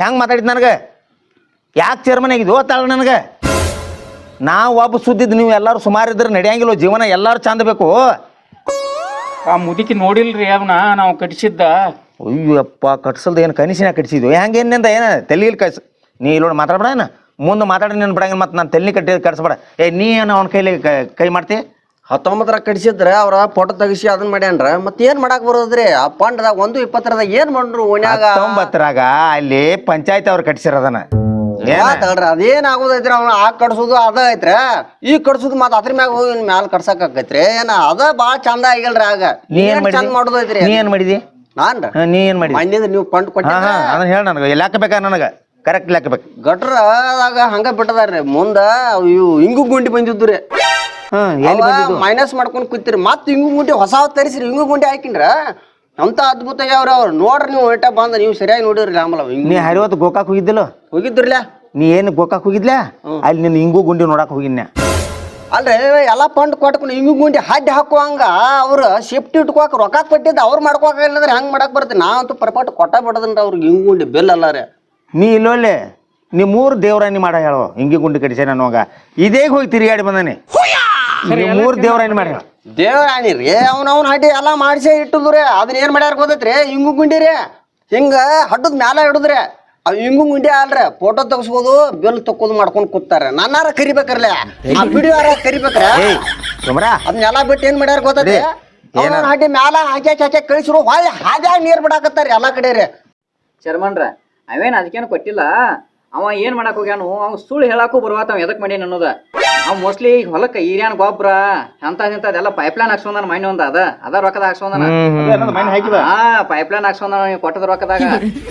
ಹೆಂಗೆ ಮಾತಾಡಿದ್ ನನಗೆ? ಯಾಕೆ ಚೇರ್ಮನ್ ಆಗಿದ್ದು ಓದ್ತಾಳ ನನಗೆ? ನಾವು ಒಬ್ಬ ಸುದ್ದಿದ್ದು ನೀವು ಎಲ್ಲರೂ ಸುಮಾರು ಇದ್ರೆ ನಡೆಯಂಗಿಲ್ಲ ಜೀವನ ಎಲ್ಲರೂ ಚಂದ ಬೇಕು. ಆ ಮುದುಕಿ ನೋಡಿಲ್ರಿ ಅವನ ನಾವು ಕಟ್ಟಿಸಿದ್ದ ಅಯ್ಯಪ್ಪ ಕಟ್ಸಲ್ದು ಏನು ಕನಿಸಿನ ಕಟ್ಸಿದ್ವು ಹೆಂಗೆ ಏನಿಂದ ಏನು ತಲೆಯಲ್ಲಿ ಕಟ್ಸ ನೀ ಇಲ್ಲ ನೋಡಿ ಮಾತಾಡ್ಬೇಡ ಮುಂದೆ ಮಾತಾಡಿ ನೀನು ಬಿಡಂಗಿಲ್ಲ ಮತ್ತೆ ನಾನು ತಲೆ ಕಟ್ಟಿ ಕಟ್ಸ್ಬೇಡ. ಏ ನೀ ಏನು ಅವನ ಕೈಲಿ ಕೈ ಮಾಡ್ತಿ? ಹತ್ತೊಂಬತ್ತರ ಕಡಿಸಿದ್ರೆ ಅವ್ರ ಫೋಟೋ ತೆಗಿಸಿ ಅದನ್ನ ಮಾಡ್ಯಾನ್ರ. ಮತ್ತೆ ಏನ್ ಮಾಡಾಕ್ ಬರೋದ್ರಿ? ಆ ಪಂಡದಾಗ ಒಂದು ಇಪ್ಪತ್ತರದಾಗ ಏನ್ ಮಾಡ್ರು ಓಣ್ಯಾಗ? ಹತ್ತೊಂಬತ್ತರಾಗ ಅಲ್ಲಿ ಪಂಚಾಯತ್ ಅವ್ರು ಕಟ್ಸಿರೋದನ ತಡ್ರಿ ಅದೇನ್ ಆಗೋದೈತ್ರಿ ಅವ್ನ? ಆ ಕಡ್ಸುದು ಅದ ಐತ್ರ. ಈ ಕಡ್ಸುದು ಮತ್ ಅದ್ರ ಮ್ಯಾಗ ಹೋಗಿ ಮ್ಯಾಲ ಕಡ್ಸಕ್ ಆಕೈತ್ರಿ. ಏನ? ಅದ ಬಾಳ ಚಂದ ಆಗಿಲ್ರಿ ಆಗ. ನೀ ಏನ್ ಚಂದ ಮಾಡೋದೈತ್ರಿ. ನೀ ಏನ್ ಮಾಡಿದಿ? ನಾನ್ರ? ಹಾ, ನೀ ಏನ್ ಮಾಡಿದಿ? ಮಣ್ಣಿಂದ ನೀವು ಫಂಡ್ ಹಾ ಕೊಟ್ಟಿ ಹಾ ಅದನ್ನ ಹೇಳ ನನಗೆ. ನನಗ? ಕರೆಕ್ಟ್ ಲೆಕ್ಕ ಬೇಕು. ಗಟ್ರದಾಗ ಹಂಗ ಬಿಟ್ಟದಾರ್ರಿ. ಮುಂದ ಇವು ಹಿಂಗು ಗುಂಡಿ ಬಂದಿದ್ದು ರೀ ಮೈನಸ್ ಮಾಡ್ಕೊಂಡು ಕೂತಿರಿ. ಮತ್ತೆ ಹಿಂಗು ಗುಂಡಿ ಹೊಸ ತರಿಸ್ರಿ. ಹಿಂಗು ಗುಂಡಿ ಹಾಕಿನ್ರ ಅಂತ ಅದ್ಭುತ ಯಾವ್ರ ಅವ್ರು. ನೋಡ್ರಿ ನೀವು ಒಟ್ಟ ಬಂದ ನೀವು ಸರಿಯಾಗಿ ನೋಡಿರಿ ರಾಮಲ ನೀ ಹರಿವತ್ತು ಗೋಕಾಕ್ ಹೋಗಿದ್ದಿಲ್ಲ? ಹೋಗಿದ್ರಲ್ಲ ನೀ ಏನು ಗೋಕಾಕ್ ಹೋಗಿದ್ಲ? ಅಲ್ಲಿ ನಿನ್ನ ಹಿಂಗೂ ಗುಂಡಿ ನೋಡಕ್ ಹೋಗಿನ್ಯ ಅಲ್ರಿ ಎಲ್ಲಾ ಫಂಡ್ ಕೊಟ್ಕೊಂಡು ಹಿಂಗು ಗುಂಡಿ ಹಡ್ಡಿ ಹಾಕುವಂಗ ಅವ್ರ ಶಿಫ್ಟ್ ಇಟ್ಕೋಕ್ ರೊಕ್ಕ ಕೊಟ್ಟಿದ್ದ ಅವ್ರು ಮಾಡ್ಕೋಕ ಇಲ್ಲಂದ್ರೆ ಹೆಂಗ್ ಮಾಡಕ್ ಬರ್ತದೆ ನಾವಂತೂ ಪರಪಾಟ್ ಕೊಟ್ಟ ಬಿಡದನ್ರಿ ಅವ್ರಿಗೆ ಹಿಂಗು ಗುಂಡಿ ಬೆಲ್ ಅಲ್ಲ ರೀ. ನೀ ಇಲ್ಲೋಲೆ ನೀ ಮೂರು ದೇವ್ರಾನಿ ಮಾಡ ಹೇಳೋ. ಹಿಂಗಿ ಗುಂಡಿ ಕಡಿಸೆ ನನಗ ಇದೇ ಹೋಗಿ ತಿರುಗಾಡಿ ಬಂದಾನೆ. ನೀ ಮೂರು ದೇವ್ರ ಏನ್ ಮಾಡ್ಯಾರ? ದೇವರಾಣಿ ರೀ ಅವ್ನ ಅವ್ನ ಹಡ್ಡಿ ಎಲ್ಲಾ ಮಾಡಿಸೇ ಇಟ್ಟದ್ರಿ ಅದನ್ನ ಏನ್ ಮಾಡ್ಯಾರ ಗೊತ್ತೈತ್ರಿ? ಹಿಂಗು ಗುಂಡಿ ರೀ ಹಿಂಗ ಹಡ್ಡದ ಮ್ಯಾಲ ಹಿಡುದ್ರಿ ಅವ್ ಹಿಂಗು ಗುಂಡಿ ಅಲ್ರಿ ಫೋಟೋ ತಗಸ್ಬೋದು ಬೆಲ್ ತಕ್ಕೋದು ಮಾಡ್ಕೊಂಡ್ ಕೂತಾರೆ. ನನ್ನಾರ ಕರಿಬೇಕ್ರಲ್ಲ? ಆ ವಿಡಿಯೋ ಯಾರ ಕರಿಬೇಕ್ರ ಸುಮ್ರ. ಅದನ್ನೆಲ್ಲ ಬಿಟ್ಟು ಏನ್ ಮಾಡ್ಯಾರ ಗೊತ್ತೈತಿ ಅವ್ನ ಹಡ್ಡಿ ಮ್ಯಾಲ ಹಾಕಿ ಹಾಕಿ ಕಳಿಸಿರು ಹೊಳ್ಳಿ ಹಾದ್ಯಾಗ ನೀರ್ ಬಿಡಾಕತ್ತಾರ ಎಲ್ಲಾ ಕಡೆ ರೀ. ಚರ್ಮನ್ರ ಅವೇನ್ ಅದಕ್ಕೇನು ಕೊಟ್ಟಿಲ್ಲ? ಅವ ಏನ್ ಮಾಡಕ್ ಹೋಗ್ಯಾನು? ಅವ್ ಸುಳ್ಳು ಹೇಳಾಕು ಬರ್ವಾತ ಎದಕ್ ಮಾಡ್ಯಾನ ಅನ್ನೋದ? ಅವ್ ಮೋಸ್ಟ್ಲಿ ಈಗ ಹೊಲಕ್ಕ ಈರ್ಯಾನ್ ಗೊಬ್ಬರ ಅಂತ ಅದೆಲ್ಲ ಪೈಪ್ ಲೈನ್ ಹಾಕ್ಸೋದನ ಮೈನ್ ಒಂದ ಅದ. ಅದ ರೊಕ್ಕದ ಹಾಕ್ಸೋದನ ಹಾ ಪೈಪ್ ಲೈನ್ ನೀವು ಕೊಟ್ಟದ ರೊಕ್ಕದಾಗ.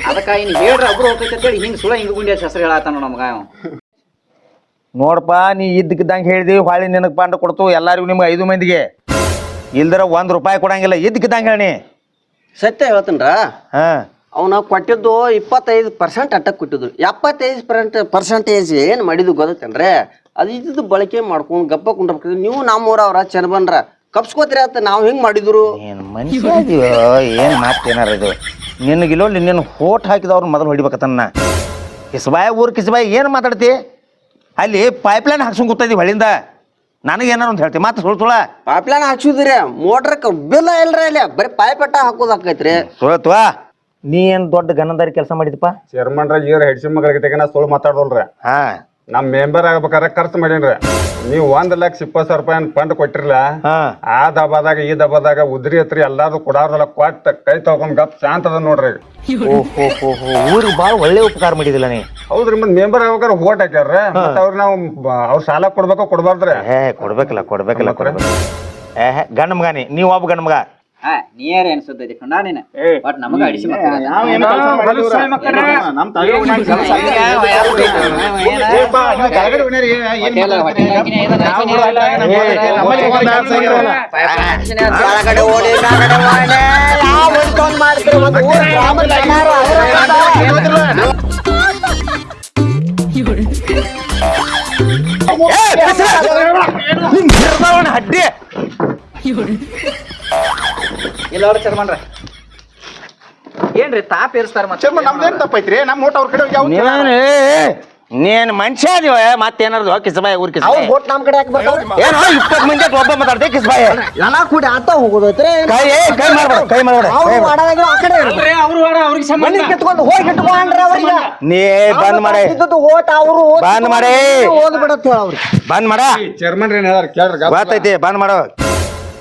ಅದಕ್ಕ ಇನ್ ಹೇಳ್ರ ಒಬ್ರು ಹೋಗ್ತೈತೆ ಅಂತೇಳಿ ಹಿಂಗ್ ಹಿಂಗ ಹಿಂಗ್ ಗುಂಡಿ ಹೆಸರು ಹೇಳತ್ತಾನ ನಮಗ ಅವ. ನೋಡಪ್ಪ ನೀ ಇದ್ದಕ್ಕಿದ್ದಂಗೆ ಹೇಳ್ದಿ ಹೊಳಿ ನಿನಗೆ ಪಾಂಡ ಕೊಡ್ತು ಎಲ್ಲಾರಿಗೂ ನಿಮ್ಗೆ ಐದು ಮಂದಿಗೆ. ಇಲ್ದರ ಒಂದ್ ರೂಪಾಯಿ ಕೊಡಂಗಿಲ್ಲ ಇದ್ದಕ್ಕಿದ್ದಂಗೆ ಹೇಳಿ ಸತ್ಯ ಹೇಳ್ತೀನ್ರ? ಹಾ. ಅವನ ಕೊಟ್ಟಿದ್ದು ಇಪ್ಪತ್ತೈದು ಪರ್ಸೆಂಟ್ ಅಟ್ಟಕ್ ಕೊಟ್ಟಿದ್ದು. ಎಪ್ಪತ್ತೈದು ಪರ್ಸೆಂಟ್ ಪರ್ಸೆಂಟೇಜ್ ಏನು ಮಾಡಿದ್ದು ಗೊತ್ತೇನ್ರಿ? ಅದು ಇದ್ದು ಬಳಕೆ ಮಾಡ್ಕೊಂಡು ಗಪ್ಪ ಕುಂಡ್ರಿ ನೀವು ನಮ್ಮೂರ ಅವ್ರ ಚರ್ಬನ್ರ ಕಪ್ಸ್ಕೋತೀರಿ ಅಂತ ನಾವು ಹೆಂಗ್ ಮಾಡಿದ್ರು? ಏನು ಮನುಷ್ಯ ಏನು ಏನು ಮಾತೇನಾರ ಇದು? ನಿನಗಿಲ್ಲೋ ನಿನ್ನ ಹೋಟ್ ಹಾಕಿದವ್ರು ಮೊದಲು ಹೊಡಿಬೇಕತ್ತನ್ನ ಕಿಸಬಾಯ ಊರ್ ಕಿಸಬಾಯ ಏನು ಮಾತಾಡ್ತಿ? ಅಲ್ಲಿ ಪೈಪ್ಲೈನ್ ಹಾಕ್ಸ್ಕೊಂಡ್ ಕೂತೈತಿ ಹೊಳಿಂದ ನನಗೆ ಏನಾರು ಅಂತ ಹೇಳ್ತಿ ಮತ್ತೆ ಸುಳ್ಳು ಸುಳ್ಳ. ಪಾಪ್ಲೈನ್ ಹಾಕ್ಸಿದ್ರಿ ಮೋಟರ್ ಬಿಲ್ಲ ಇಲ್ರಿ ಅಲ್ಲಿ ಬರೀ ಪೈಪಟ್ಟ ಹಾಕೋದು ಹಾಕೋದಾಕೈತ್ರಿ ಸುಳತ್ವಾ ನೀ ಏನು ದೊಡ್ಡ ಗನದಾರಿ ಕೆಲಸ ಮಾಡಿದಪ್ಪ ಚೇರ್ಮನ್ರ ರಾಜ್ ಹೆಡ್ಸಿನ ಮಗಳಿಗೆ ತೆಗೆನ ಸುಳ್ಳು ಮಾತಾಡೋಲ್ರ ಹಾ. ನಮ್ ಮೆಂಬರ್ ಆಗ್ಬೇಕಾದ್ರೆ ಖರ್ಚು ಮಾಡೀನ್ರಿ. ನೀವು ಒಂದ್ ಲಕ್ಷ ಇಪ್ಪತ್ತು ಸಾವಿರ ರೂಪಾಯಿ ಫಂಡ್ ಕೊಟ್ಟಿರ್ಲ ಹಾ. ಆ ದಬಾದಾಗ ಈ ದಬಾದಾಗ ಉದ್ರಿ ಹತ್ರಿ ಎಲ್ಲಾರು ಕೊಡಾರ್ದಲ್ಲ ಕೊಟ್ಟ ಕೈ ತಗೊಂಡ್ ಗಪ್ ಶಾಂತ ಅದ ನೋಡ್ರಿ. ಓಹೋ ಹೋ ಹೋ ಊರಿಗೆ ಭಾಳ ಒಳ್ಳೆ ಉಪಕಾರ ಮಾಡಿದಿಲ್ಲ ನೀ. ಹೌದ್ರಿ ಮತ್ತೆ ಮೆಂಬರ್ ಆಗ್ಬೇಕಾದ್ರೆ ಓಟ್ ಹಾಕ್ಯಾರ ಮತ್ತ ಅವ್ರ ನಾವು ಅವ್ರ ಸಾಲ ಕೊಡ್ಬೇಕೋ ಕೊಡ್ಬಾರ್ದ್ರಿ. ಕೊಡ್ಬೇಕಲ್ಲ ಕೊಡ್ಬೇಕಲ್ಲ ಕೊಡ್ಬೇಕು ಏ ಗಂಡ ಮಗ ನೀ ನೀವು ಒಬ್ಬ ಗಂಡ ಮಗ. ಹಾ ನೀಯಾರ ಅನ್ಸುತ್ತೈತಿ ಕಂಡ ನೀನು ಬಟ್ ನಮಗ ಅಡಿಸಿ ಹಡ್ಡಿ ಇಲ್ಲ ಚರ್ಮನ್ರ. ಏನ್ರಿ ತಾಪ್ ಏರ್ಸ್ತಾರ ಮತ್ತೆ? ನಮ್ದೇನ್ ತಪ್ಪೈತ್ರಿ? ನಮ್ಮ ಓಟ್ ಅವ್ರ ಕಡೆ ನೀನು ನೀನ್ ಮನುಷ್ಯ ಅದೀವ ಮತ್ತೇನಾರ್ದು? ಕಿಸಬಾಯ ಊರ್ ಅವ್ರ ನಮ್ ಕಡೆ ಹಾಕಿ ಬರ್ತಾವ್ರಿ? ಏನೋ ಇಪ್ಪತ್ ಮಂದಿ ಆತ್ ಒಬ್ಬ ಮಾತಾಡ್ದೆ ಕಿಸಬಾಯ. ಎಲ್ಲ ಕೂಡಿ ಆತ ಹೋಗೋದೈತ್ರಿ? ಕೈ ಏ, ಕೈ ಮಾಡ್ಬೇಡ ಕೈ ಮಾಡ್ಬೇಡ ಅವ್ರು ಮಾಡೋದಾಗ ಆ ಕಡೆ ಇರ್ಬೇಕು. ಅವ್ರು ಅವ್ರಿಗೆ ಸಂಬಂಧ. ಮನೆ ಕಿತ್ಕೊಂಡು ಹೋಗಿ ಇಟ್ಕೊಂಡ್ರಿ ಅವ್ರಿಗೆ. ನೀ ಬಂದ್ ಮಾಡಿ. ಓಟ್ ಅವರು ಬಂದ್ ಮಾಡಿ. ಬಂದ್ ಮಾಡ. ಚೇರ್ಮನ್ ಏನ್ ಹೇಳ್ಯಾರ? ಕೇಳ್ರಿ ಗಪ್. ಗೊತ್ತೈತಿ ಬಂದ್ ಮಾಡು.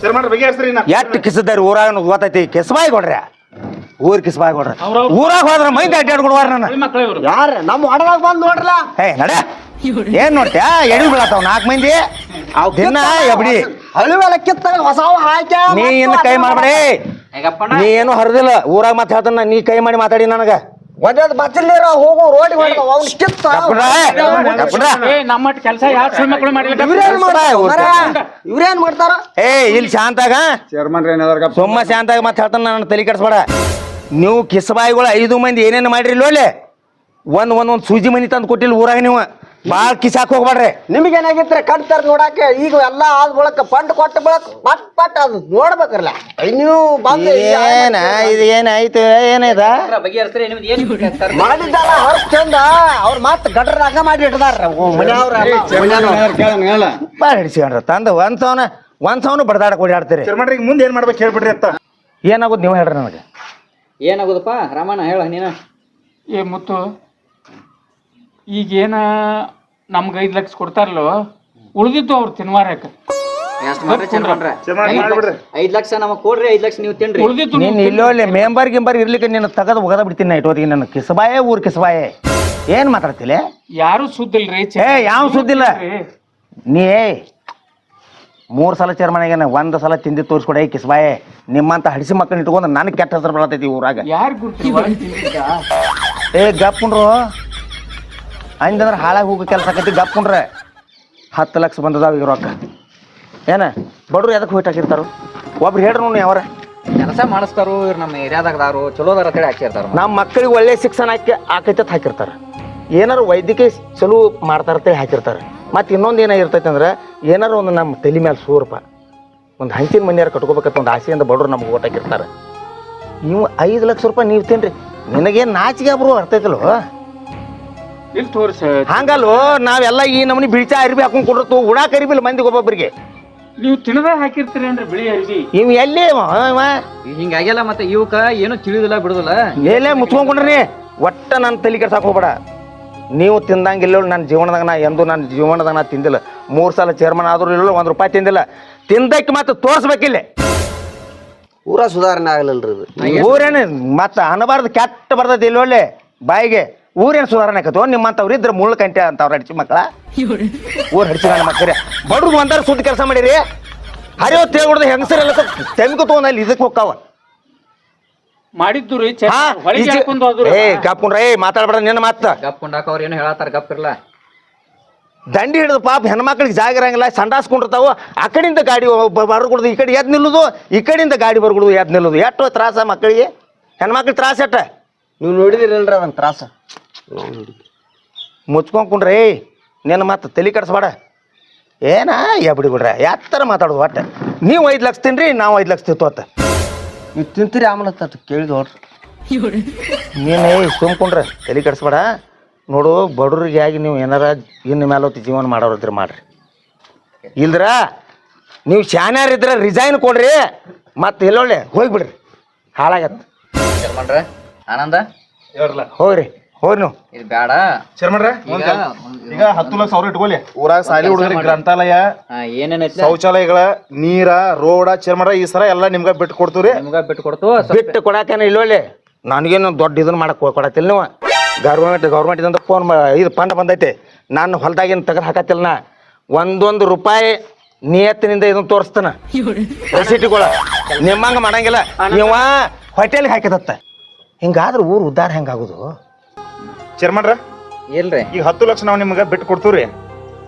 ಚೇರ್ಮನ್ ಬಗೆಹರಿಸ್ರಿ ನಾ ಎಷ್ಟ್ ಕಿಸದಾರಿ ಊರಾಗ ಗೊತ್ತೈತಿ. ಕಿಸಬಾಯಿ ಕೊಡ್ರಿ ಊರ್ ಕಿಸಬಾಯಿ ಕೊಡ್ರಿ ಊರಾಗ ಹೋದ್ರ ಮೈಂದ ಅಡ್ಡಾಡ್ಕೊಡ್ವಾರ ನನ್ನ ಮಕ್ಳು ಇವ್ರು. ಯಾರ? ನಮ್ಮ ಹೊಡದಾಗ ಬಂದ್ ನೋಡ್ರಲ್ಲ. ಏ ನಡ. ಏನ್ ನೋಡ್ತ್ಯಾ? ಎಡಿ ಬೀಳತ್ತಾವ ನಾಲ್ಕು ಮಂದಿ. ದಿನ ಎಬ್ಡಿ. ಹೊಸ ಹಾಕ್ಯ ನೀ ಇನ್ನು ಕೈ ಮಾಡ್ಬೇಡಿ ಹೇಗಪ್ಪಣ್ಣ ನೀ ಏನು ಹರಿದಿಲ್ಲ. ಊರಾಗ ಮತ್ತೆ ಹೇಳ್ತಾನ ನೀ ಕೈ ಮಾಡಿ ಮಾತಾಡಿ ನನಗ. ಒಂದ್ ಬಚ್ಚಲಿರ ಹೋಗು ರೋಡ್ ನಮ್ಮಟ್ ಕೆಲಸ ಯಾರು ಸುಳ್ಳು ಮಕ್ಕಳು ಇವ್ರೇನ್ ಮಾಡ್ಲಿಲ್ಲ ಮಾಡ್ತಾರ? ಇವ್ರೇನ್ ಮಾಡ್ತಾರ? ಏ ಇಲ್ಲಿ ಶಾಂತಾಗ? ಚೇರ್ಮನ್. ಸುಮ್ಮ ಶಾಂತಾಗ ಮತ್ತೆ ಹೇಳ್ತಾನ ತಲೆ ಕೆಡಿಸ್ಬೇಡ. ನೀವು ಕಿಸಬಾಯಿಗಳು ಐದು ಮಂದಿ ಏನೇನು ಮಾಡಿರಿ ಲೋಲೆ. ಒಂದ್ ಒಂದ್ ಒಂದ್ ಸೂಜಿ ಮನಿ ತಂದು ಕೊಟ್ಟಿಲ್ಲ ಊರಾಗ ನೀವು. ಭಾಳ ಕಿಸಾಕ್ ಹೋಗ್ಬೇಡ್ರಿ ನಿಮ್ಗೆ ಏನಾಗಿತ್ರಿ ಕಣ್ತಾರ ನೋಡಾಕೆ ಈಗ ಎಲ್ಲ ಆದ್ ಬಳಕ ಫಂಡ್ ಕೊಟ್ಟ ಬಳಕ ಪಟ್ ಪಟ್ ಅದು ನೋಡ್ಬೇಕಲ್ಲ ನೀವು ಬಂದ ಏನ ಇದು ಏನಾಯ್ತು ಏನಿದ? ಬಗೆಹರಿಸ್ರಿ? ನಿಮ್ದು ಏನು ಮಾಡಿದ್ದಲ್ಲ ಹೊರಗ್ ಚಂದ. ಅವ್ರ ಮತ್ ಗಡ್ರದಾಗ ಮಾಡಿ ಇಟ್ಟದಾರ ಮನ್ಯಾವ್ರ ಭಾಳ ಹಿಡಿಸ್ಕೊಂಡ್ರ ತಂದ ಒಂದ್ ಸವನ ಒಂದ್ ಸವನು ಬಡದಾಡಕ್ ಓಡಾಡ್ತೀರಿ. ಚೇರ್ಮನ್ ಈಗ ಮುಂದೆ ಏನ್ ಮಾಡ್ಬೇಕು ಹೇಳ್ಬಿಡ್ರಿ ಅತ್ತ ಏನಾಗೋದು ನೀವು ಹೇಳ್ರಿ ನನಗೆ. ಏನಾಗುದಪ್ಪ? ರಾಮಣ್ಣ ಹೇಳ ನೀನ. ಏ ಮುತ್ತು ಈಗೇನ ನಮ್ಗೆ ಐದು ಲಕ್ಷ ಕೊಡ್ತಾರಲ್ಲೋ ಉಳಿದಿತ್ತು ಅವ್ರು ತಿನ್ವಾರಕ್ಕೆ ಐದ್ ಲಕ್ಷ ನಮಗ್ ಕೊಡ್ರಿ ಐದ್ ಲಕ್ಷ ನೀವು ತಿನ್ರಿ. ಉಳ್ದಿದ್ದು ನೀನ್ ಇಲ್ಲೋಲೆ ಮೆಂಬರ್ ಗಿಂಬರ್ ಇರ್ಲಿಕ್ಕೆ ನಿನ್ನ ತಗದು ಒಗದ ಬಿಡ್ತೀನಿ ನಾ ಇಟ್ಟೋದಿಗೆ ನನ್ನ ಕಿಸಬಾಯೇ ಊರ್ ಕಿಸಬಾಯೇ. ಏನ್ ಮಾತಾಡ್ತಿಲೆ? ಯಾರು ಸುದ್ದಿಲ್ರಿ ಏ ಯಾವ ಸುದ್ದಿಲ್ಲ? ನೀ ಮೂರ್ ಸಲ ಚೇರ್ಮನೆಗೆ ಒಂದ್ ಸಲ ತಿಂದಿ ತೋರಿಸ್ಕೊಡ ಕಿಸಬಾಯೇ. ನಿಮ್ಮಂತ ಹಡಿಸಿ ಮಕ್ಕಳನ್ನ ಇಟ್ಕೊಂಡು ನನಗೆ ಕೆಟ್ಟ ಹೆಸರು ಬರತೈತಿ ಊರಾಗ. ಯಾರು ಗುರ್ತಿ? ಏ ಗಪ್ಕೊಂಡ್ರು ಹಂಗಂದ್ರೆ ಹಾಳಾಗಿ ಹೋಗೋ ಕೆಲಸ ಆಕೈತಿ ಗಪ್ಕೊಂಡ್ರೆ ಹತ್ತು ಲಕ್ಷ ಬಂದದಾವ ಈಗ ರೊಕ್ಕ. ಏನ? ಬಡ್ರು ಎದಕ್ಕೆ ಹೋಯ್ಟ್ ಹಾಕಿರ್ತಾರು? ಒಬ್ರು ಹೇಳ್ರಿ ನೋಡಿ ಯಾವ್ರ ಕೆಲಸ ಮಾಡಿಸ್ತಾರು ಇವ್ರು ನಮ್ಮ ಏರಿಯಾದಾಗದಾರು ಚಲೋದಾರ ಕಡೆ ಹಾಕಿರ್ತಾರ. ನಮ್ಮ ಮಕ್ಕಳಿಗೆ ಒಳ್ಳೆ ಶಿಕ್ಷಣ ಹಾಕಿ ಆಕೈತೆ ಅಂತ ಹಾಕಿರ್ತಾರೆ. ಏನಾರು ವೈದ್ಯಕೀಯ ಚಲೋ ಮಾಡ್ತಾರತ್ತೆ ಹಾಕಿರ್ತಾರೆ. ಮತ್ತು ಇನ್ನೊಂದು ಏನಾಗಿರ್ತೈತೆ ಅಂದ್ರೆ ಏನಾರು ಒಂದು ನಮ್ಮ ತಲೆ ಮೇಲೆ ಸೂರಪ್ಪ ಒಂದು ಹಂಚಿನ ಮನೆಯಾರು ಕಟ್ಕೋಬೇಕಂತ ಒಂದು ಆಸೆಯಿಂದ ಬಡ್ರು ನಮ್ಗೆ ಓಟ್ ಹಾಕಿರ್ತಾರೆ. ನೀವು ಐದು ಲಕ್ಷ ರೂಪಾಯಿ ನೀವು ತಿನ್ರಿ. ನಿನಗೇನು ನಾಚಿಕೆ ಅಬ್ರು ಅರ್ತೈತಲ್ವ ಇಲ್ಲಿ ತೋರ್ಸ? ಹಂಗಲ್ವೋ ನಾವೆಲ್ಲ ಈ ನಮನಿ ಬಿಳ್ಚ ಅರಿಬಿ ಹಾಕೊಂಡ್ ತೋ ಉಡಾಕ ಅರಿಬಿಲ್ಲ ಮಂದಿಗೆ ಒಬ್ಬೊಬ್ಬರಿಗೆ ನೀವು ತಿಳಿದ ಹಾಕಿರ್ತೀರಿ ಅಂದ್ರೆ ಬಿಳಿ ಅರಿವಿ ಇವ್ ಎಲ್ಲಿ? ಹಿಂಗಾಗ್ಯಲ್ಲ ಮತ್ತೆ ಇವಕ್ಕ ಏನು ತಿಳಿದಿಲ್ಲ ಬಿಡುದಿಲ್ಲ. ಮೇಲೆ ಮುಚ್ಕೊಂಡ್ರಿ ಒಟ್ಟ ನನ್ನ ತಲೆ ಕೆಡ್ಸಕ್ ಹೋಗ್ಬೇಡ. ನೀವು ತಿಂದಂಗಿಲ್ಲ ನನ್ನ ಜೀವನದಾಗ ನಾ ಎಂದು ನನ್ನ ಜೀವನದಾಗ ನಾ ತಿಂದಿಲ್ಲ. ಮೂರು ಸಲ ಚೇರ್ಮನ್ ಆದ್ರೂ ಇಲ್ಲ ಒಂದು ರೂಪಾಯಿ ತಿಂದಿಲ್ಲ. ತಿಂದಕ್ಕೆ ಮತ್ತೆ ತೋರಿಸ್ಬೇಕಿಲ್ಲ. ಊರ ಸುಧಾರಣೆ ಆಗಲಿಲ್ಲ ಇದು. ಊರೇನು ಮತ್ತೆ ಅನ್ನಬಾರ್ದು ಕೆಟ್ಟ ಬರ್ತೈತಿ ಇಲ್ಲೊಳ್ಳೆ ಬಾಯಿಗೆ. ಊರೇನು ಸುಧಾರಣೆ ಆಕತ್ತೋ ನಿಮ್ಮಂಥವ್ರು ಇದ್ರೆ ಮುಳ್ಳು ಕಂಟೆ ಅಂತವ್ರು ಹಡ್ಚಿ ಮಕ್ಕಳ. ಊರು ಹಡ್ಚಿ ನನ್ನ ಮಕ್ಕಳ ಬಡ್ರು ಒಂದಾರು ಸುದ್ದಿ ಕೆಲಸ ಮಾಡಿರಿ. ಹರಿಯೋ ತೇಗುಡ್ದು ಹೆಂಗಸರೆಲ್ಲ ತೆಮ್ಕು ತಗೊಂಡ ಅಲ್ಲಿ ಇದಕ್ಕೆ ಹೋಗ್ತಾವ. ಮಾಡಿದ್ದು ರೀ ಏ ಏ ಮಾತಾಡ್ಬೇಡ ನಿನ್ನ ಮಾತ. ಅವ್ರು ಏನು ಹೇಳತ್ತಾರ ದಂಡಿ ಹಿಡಿದು ಪಾಪ ಹೆಣ್ಮಕ್ಳಿಗೆ ಜಾಗ ಇರಂಗಿಲ್ಲ ಸಂಡಾಸ್ಕೊಂಡಿರ್ತಾವ ಆ ಕಡೆಯಿಂದ ಗಾಡಿ ಬರ್ಕೊಡುದು ಈ ಕಡೆ ಎದ್ ನಿಲ್ಲುದು ಈ ಕಡೆಯಿಂದ ಗಾಡಿ ಬರ್ಕೊಡುದು ಎದ್ ನಿಲ್ಲುದು. ಎಷ್ಟು ತ್ರಾಸ ಮಕ್ಕಳಿಗೆ. ಹೆಣ್ಮಕ್ಳಿಗೆ ತ್ರಾಸ ಎಟ್ಟ? ನೀವು ನೋಡಿದಿರಲ್ರಿ ಅದನ್ನ ತ್ರಾಸ. ಮುಚ್ಕೊಂಡ್ರೆ ಕುಂಡ್ರಿ ನಿನ್ನ ಮತ್ತೆ ತಲೆ ಕಡಿಸ್ಬೇಡ. ಏನ ಯಾ ಬಿಡಿ ಬಿಡ್ರ ಯಾತ್ತರ ಮಾತಾಡೋದು ಒಟ್ಟೆ ನೀವು ಐದು ಲಕ್ಷ ತಿನ್ರಿ ನಾವು ಐದು ಲಕ್ಷ ತಿತ್ತೋತ ನೀವು ತಿಂತೀರಿ ಆಮೇಲೆ ತಟ್ ಕೇಳಿದ್ ನೋಡ್ರಿ ನೀನು ಸುಮ್ಕೊಂಡ್ರೆ ತಲೆ ಕಡಿಸ್ಬೇಡ. ನೋಡು ಬಡವ್ರಿಗೆ ಆಗಿ ನೀವು ಏನಾರ ಇನ್ನು ಮೇಲೆ ಹೊತ್ತು ಜೀವನ ಮಾಡೋರಿದ್ರೆ ಮಾಡ್ರಿ. ಇಲ್ದ್ರ ನೀವು ಶಾನ್ಯಾರಿದ್ರೆ ರಿಸೈನ್ ಕೊಡ್ರಿ ಮತ್ತೆ ಎಲ್ಲೊಳ್ಳೆ ಹೋಗ್ಬಿಡ್ರಿ. ಹಾಳಾಗತ್ತೆ. ಆನಂದ? ಹೋಗ್ರಿ. ನೀವು. ಇದು ಬೇಡ ಈಗ ಈಗ ಹತ್ತು ಲಕ್ಷ ಸಾವಿರ ಇಟ್ಕೊಳ್ಳಿ. ಊರಾಗ ಸಾಲಿ ಹುಡುಗರಿಗೆ ಗ್ರಂಥಾಲಯ ಹಾ, ಏನೇನೈತಿ ಶೌಚಾಲಯಗಳ ನೀರ ರೋಡ ಚರ್ಮರ ಈ ಸರ ಎಲ್ಲ ನಿಮ್ಗ ಬಿಟ್ಟು ಕೊಡ್ತೀವ್ರಿ. ನಿಮ್ಗ ಬಿಟ್ಟು ಕೊಡ್ತು ಬಿಟ್ಟು ಕೊಡಾಕೇನ ಇಲ್ಲೊಳ್ಳೆ ನನಗೇನು ದೊಡ್ಡ ಇದನ್ನ ಮಾಡಕ್ ಕೊಡತ್ತಿಲ್ಲ ನೀವು. ಗೌರ್ಮೆಂಟ್ ಗೌರ್ಮೆಂಟ್ ಇಂದ ಫೋನ್ ಇದು ಫಂಡ್ ಬಂದೈತೆ. ನಾನು ಹೊಲ್ದಾಗಿನ ತೆಗೆದು ಹಾಕತ್ತಿಲ್ಲ ನಾ. ಒಂದೊಂದು ರೂಪಾಯಿ ನಿಯತ್ತಿನಿಂದ ಇದನ್ನ ತೋರಿಸ್ತಾನ. ರೆಸಿಟಿಗಳ ನಿಮ್ಮಂಗ ಮಾಡಂಗಿಲ್ಲ. ನೀವ ಹೋಟೆಲ್ಗೆ ಹಾಕಿದತ್ತ. ಹಿಂಗಾದ್ರೆ ಊರು ಉದ್ದಾರ ಹೆಂಗಾಗುದು? ಚರ್ಮಣ್ರ ಇಲ್ರಿ. ಈಗ ಹತ್ತು ಲಕ್ಷ ನಾವು ನಿಮ್ಗೆ ಬಿಟ್ಟು ಕೊಡ್ತೀವ್ರಿ.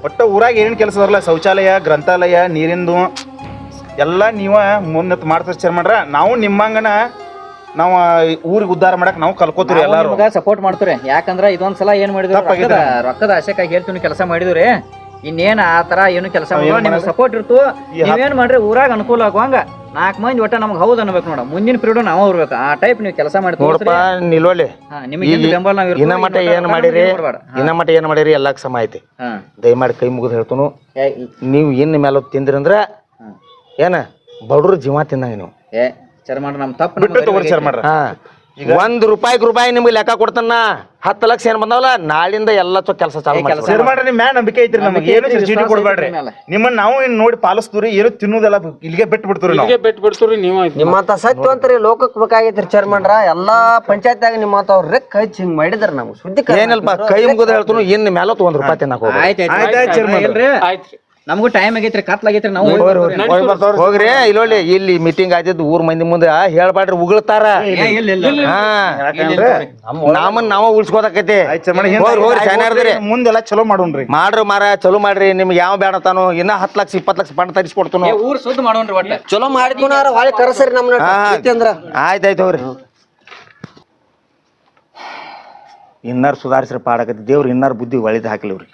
ಒಟ್ಟು ಊರಾಗ ಏನೇನು ಕೆಲಸ ಬರಲ್ಲ ಶೌಚಾಲಯ ಗ್ರಂಥಾಲಯ ನೀರಿಂದು ಎಲ್ಲ ನೀವ ಮುನ್ನತ್ ಮಾಡ್ತೀರಿ ಚೇರ್ಮನ್ರ. ನಾವು ನಿಮ್ಮಂಗನ ನಾವು ಊರಿಗೆ ಉದ್ಧಾರ ಮಾಡಕ್ ನಾವು ಕಲ್ಕೋತೀರಿ ಎಲ್ಲರೂ. ಸಪೋರ್ಟ್ ಮಾಡ್ತೀರಿ ಯಾಕಂದ್ರ ಇದೊಂದ್ಸಲ ಏನ್ ಮಾಡಿದ್ರು ತಪ್ಪಾಗಿದೆ. ರೊಕ್ಕದ ರೊಕ್ಕದ ಹೇಳ್ತೀನಿ ಕೆಲಸ ಮಾಡಿದ್ರಿ. ಇನ್ನೇನ್ ಆ ತರ ಏನು ಕೆಲಸ ಮಾಡಿ ಏನ್ ನಿಮ್ಗೆ ಸಪೋರ್ಟ್ ಇರ್ತು. ಈ ಹತ್- ನೀವೇನ್ ಮಾಡ್ರಿ? ಊರಾಗ ಅನುಕೂಲ ಆಗುವಂಗ ನಾಲ್ಕು ಮಂದಿ ಒಟ್ಟ ನಮ್ಗೆ ಹೌದು ಅನ್ಬೇಕು ನೋಡ. ಮುಂದಿನ ಪೀರಿಯಡ್ ನಾವು ಇರ್ಬೇಕು ಆ ಟೈಪ್ ನೀವು ಕೆಲಸ ಮಾಡಿ ನೋಡಪ್ಪ ನಿಲ್ವಳ್ಳಿ. ನಿಮಗೆ ಹಿಂದ್ ಬೆಂಬಲ ನಾವ್ ಇರ್ತೀವಿ, ಇನ್ನ ಮಟ್ಟ ಏನ್ ಮಾಡಿರಿ. ಇನ್ನ ಮಟ್ಟ ಏನ್ ಮಾಡಿರಿ? ಎಲ್ಲಾ ಸಮ ಐತಿ. ದಯಮಾಡಿ ಕೈ ಮುಗಿದು ಹೇಳ್ತನು. ನೀವು ಇನ್ ಮೇಲೆ ತಿಂದ್ರಿ ಅಂದ್ರ ಏನ? ಬಡ್ರು ಜೀವ ತಿಂದಂಗ ನೀವು. ಚರ್ಮ ನಮ್ ತಪ್ಪು ಬಿಟ್ಟು ತಗೋರಿ ಒಂದ್ ರೂಪಾಯಿ ರೂಪಾಯಿ ನಿಮ್ಗೆ ಲೆಕ್ಕ ಕೊಡ್ತಾನ ಹತ್ತು ಲಕ್ಷ ಏನ್ ಬಂದಾವಲ್ಲ ನಾಳಿಂದ ಎಲ್ಲ ಚೊ ಕೆಲಸ ಚಾಲು ಕೆಲ್ಸ ಮಾಡ್ರಿ ನಿಮ್ ಮ್ಯಾಲ ನಂಬಿಕೆ ಐತ್ರಿ ನಮಗೆ. ಏನು ಚೀಟಿ ಕೊಡ್ಬೇಡ್ರಿ. ನಿಮ್ಮನ್ನ ನಾವು ಇನ್ ನೋಡಿ ಪಾಲಿಸ್ತೀವ್ರಿ ಏನು ತಿನ್ನೋದೆಲ್ಲ ಇಲ್ಲಿಗೆ ಬಿಟ್ಟು ಬಿಡ್ತೀರಿ ನಾವು. ಬಿಟ್ಟು ಬಿಡ್ತೀರಿ ನೀವು ನಿಮ್ಮಂತ ಸತ್ಯವಂತರಿ ಲೋಕಕ್ಕೆ ಬೇಕಾಗೈತ್ರಿ ಚೇರ್ಮನ್ರ ಎಲ್ಲಾ ಪಂಚಾಯತ್ಯಾಗ ನಿಮ್ಮಂತ ಅವ್ರ ರೆಕ್ ಹಚ್ಚಿ ಹಿಂಗ್ ಮಾಡಿದ್ರ ನಮ್ಗೆ. ಸುದ್ದಿ ಏನಿಲ್ಪ ಕೈ ಮುಗಿದು ಹೇಳ್ತನು ಇನ್ ಮ್ಯಾಲ ಒಂದ್ ರೂಪಾಯಿ ತಿನ್ನಕ್ ಹೋಗ್ರಿ ಆಯ್ತು ಆಯ್ತ್ ನಮಗೂ ಟೈಮ್ ಆಗೈತ್ರಿ ಕತ್ಲಾಗೈತ್ರಿ ನಾವು ಹೋಗ್ರಿ, ಇಲ್ಲೊಳ್ಳಿ ಇಲ್ಲಿ ಮೀಟಿಂಗ್ ಆದಿದ್ದು ಊರ್ ಮಂದಿ ಮುಂದೆ ಹೇಳ್ಬಾಡ್ರಿ ಉಗುಳ್ತಾರ. ನಮ್ಮನ್ ನಾವ ಉಳ್ಸ್ಕೋದಕ್ಕೈತಿ ಹೋಗ್ರಿ ಶಾನ್ಯಾರ್ದ್ರಿ. ಮುಂದೆಲ್ಲ ಚಲೋ ಮಾಡೋಣ್ರಿ. ಮಾಡ್ರಿ ಮಾರ ಚಲೋ ಮಾಡ್ರಿ ನಿಮ್ಗೆ ಯಾವ ಬೇಡ ತಾನು ಇನ್ನ ಹತ್ತು ಲಕ್ಷ ಇಪ್ಪತ್ತು ಲಕ್ಷ ಪಣ ತರಿಸ್ಕೊಡ್ತಾನು. ಊರ್ ಸುದ್ದ ಮಾಡೋಣ್ರಿ ಒಟ್ಟ. ಚಲೋ ಮಾಡಿದ್ಕುನಾರ ಹೊಳೆ ಕರಸರಿ ಆಯ್ತಾಯ್ತು ಹೋಗ್ರಿ. ಇನ್ನಾರು ಸುಧಾರಿಸ್ರಿ ಪಾಡಕತ್ತಿ ದೇವ್ರು ಇನ್ನಾರು ಬುದ್ಧಿ ಒಳಿದು ಹಾಕ್ಲಿವ್ರಿ.